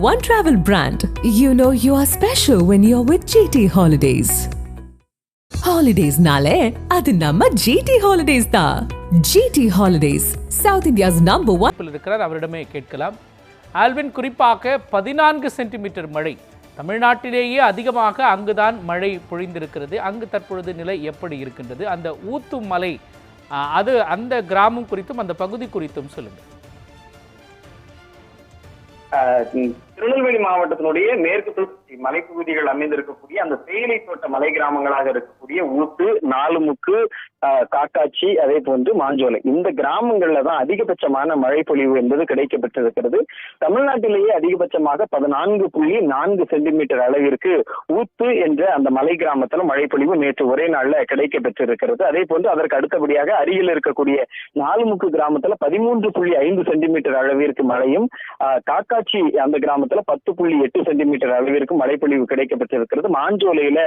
one travel brand. You know you are special when you're with GT Holidays. Holidays nale, அது நம்ம GT Holidays தான். GT Holidays, South India's number one இணைப்பில் இருக்கிறார் அவரிடமே கேட்கலாம் Alvin குறிப்பாக பதினான்கு சென்டிமீட்டர் மழை தமிழ்நாட்டிலேயே அதிகமாக அங்குதான் மழை பொழிந்திருக்கிறது அங்கு தற்பொழுது நிலை எப்படி இருக்கின்றது அந்த ஊத்து மலை அது அந்த கிராமம் குறித்தும் அந்த பகுதி குறித்தும் சொல்லுங்கள் திருநெல்வேலி மாவட்டத்தினுடைய மேற்கு தொடர்ச்சி மலைப்பகுதிகள் அமைந்திருக்கக்கூடிய அந்த தேயிலை தோட்ட மலை கிராமங்களாக இருக்கக்கூடிய ஊத்து நாலுமுக்கு காக்காட்சி அதே போன்று மாஞ்சோலை. இந்த கிராமங்கள்ல தான் அதிகபட்சமான மழை பொழிவு என்பது கிடைக்கப்பட்டிருக்கிறது. தமிழ்நாட்டிலேயே அதிகபட்சமாக பதினான்கு புள்ளி நான்கு சென்டிமீட்டர் அளவிற்கு ஊத்து என்ற அந்த மலை கிராமத்துல மழை பொழிவு நேற்று ஒரே நாள்ல கிடைக்கப்பெற்றிருக்கிறது அதே போன்று அதற்கு அடுத்தபடியாக அருகில் இருக்கக்கூடிய நாலுமுக்கு கிராமத்துல பதிமூன்று புள்ளி ஐந்து சென்டிமீட்டர் அளவிற்கு மழையும் ஆஹ் காக்காட்சி அந்த கிராமத்துல பத்து புள்ளி எட்டு சென்டிமீட்டர் அளவிற்கு மழைப்பொழிவு கிடைக்கப்பட்டிருக்கிறது. மாஞ்சோலையில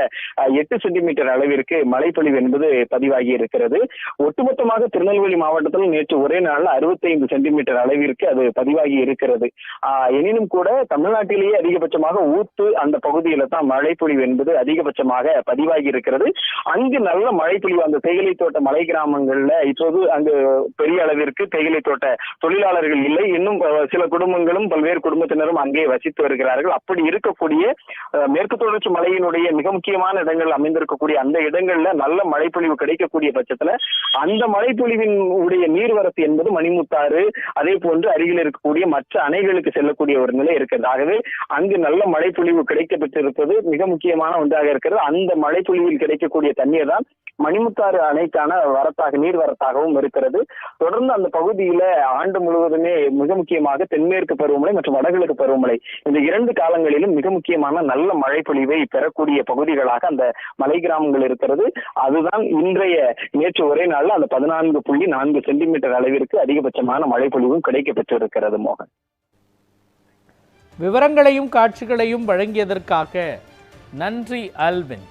எட்டு சென்டிமீட்டர் அளவிற்கு மழைப்பொழிவு என்பது பதிவாகி இருக்கிறது ஒட்டுமொத்தமாக திருநெல்வேலி மாவட்டத்தில் நேற்று ஒரே நாள்ல அறுபத்தைந்து சென்டிமீட்டர் அளவிற்கு அது பதிவாகி இருக்கிறது ஆஹ் எனினும் கூட தமிழ்நாட்டிலேயே அதிகபட்சமாக ஊத்து அந்த பகுதியில தான் மழைப்பொழிவு என்பது அதிகபட்சமாக பதிவாகி இருக்கிறது அங்கு நல்ல மழைப்பொழிவு அந்த தேயிலை தோட்ட மலை கிராமங்கள்ல இப்போது அங்கு பெரிய அளவிற்கு தேயிலை தோட்ட தொழிலாளர்கள் இல்லை. இன்னும் சில குடும்பங்களும் பல்வேறு குடும்பத்தினரும் அங்கே வசித்து வருகிறார்கள். அப்படி இருக்கக்கூடிய மேற்கு தொடர்ச்சி மலையினுடைய மிக முக்கியமான இடங்கள் அமைந்திருக்கக்கூடிய அந்த இடங்கள்ல நல்ல மழைப்பொழிவு கிடைக்கக்கூடிய பட்சத்துல அந்த மழைப்பொழிவின் உடைய நீர்வரத்து என்பது மணிமுத்தாறு அதே போன்று அருகில் இருக்கக்கூடிய மற்ற அணைகளுக்கு செல்லக்கூடிய ஒரு நிலை இருக்கிறது. ஆகவே அங்கு நல்ல மழைப்பொழிவு கிடைக்கப்பட்டிருப்பது மிக முக்கியமான ஒன்றாக இருக்கிறது. அந்த மழைப்பொழிவில் கிடைக்கக்கூடிய தண்ணீர் தான் மணிமுத்தாறு அணைக்கான வரத்தாக நீர் வரத்தாகவும் இருக்கிறது. தொடர்ந்து அந்த பகுதியில ஆண்டு முழுவதுமே மிக முக்கியமாக தென்மேற்கு பருவமழை மற்றும் வடகிழக்கு பருவமழை இந்த இரண்டு காலங்களிலும் மிக முக்கியமான நல்ல மழை பொழிவை பெறக்கூடிய பகுதிகளாக அந்த மலை கிராமங்கள் இருக்கிறது. அதுதான் இன்றைய நேற்று ஒரே நாள்ல அந்த பதினான்கு புள்ளி நான்கு சென்டிமீட்டர் அளவிற்கு அதிகபட்சமான மழை பொழிவும் கிடைக்கப்பெற்றிருக்கிறது மோகன். விவரங்களையும் காட்சிகளையும் வழங்கியதற்காக நன்றி அல்வின்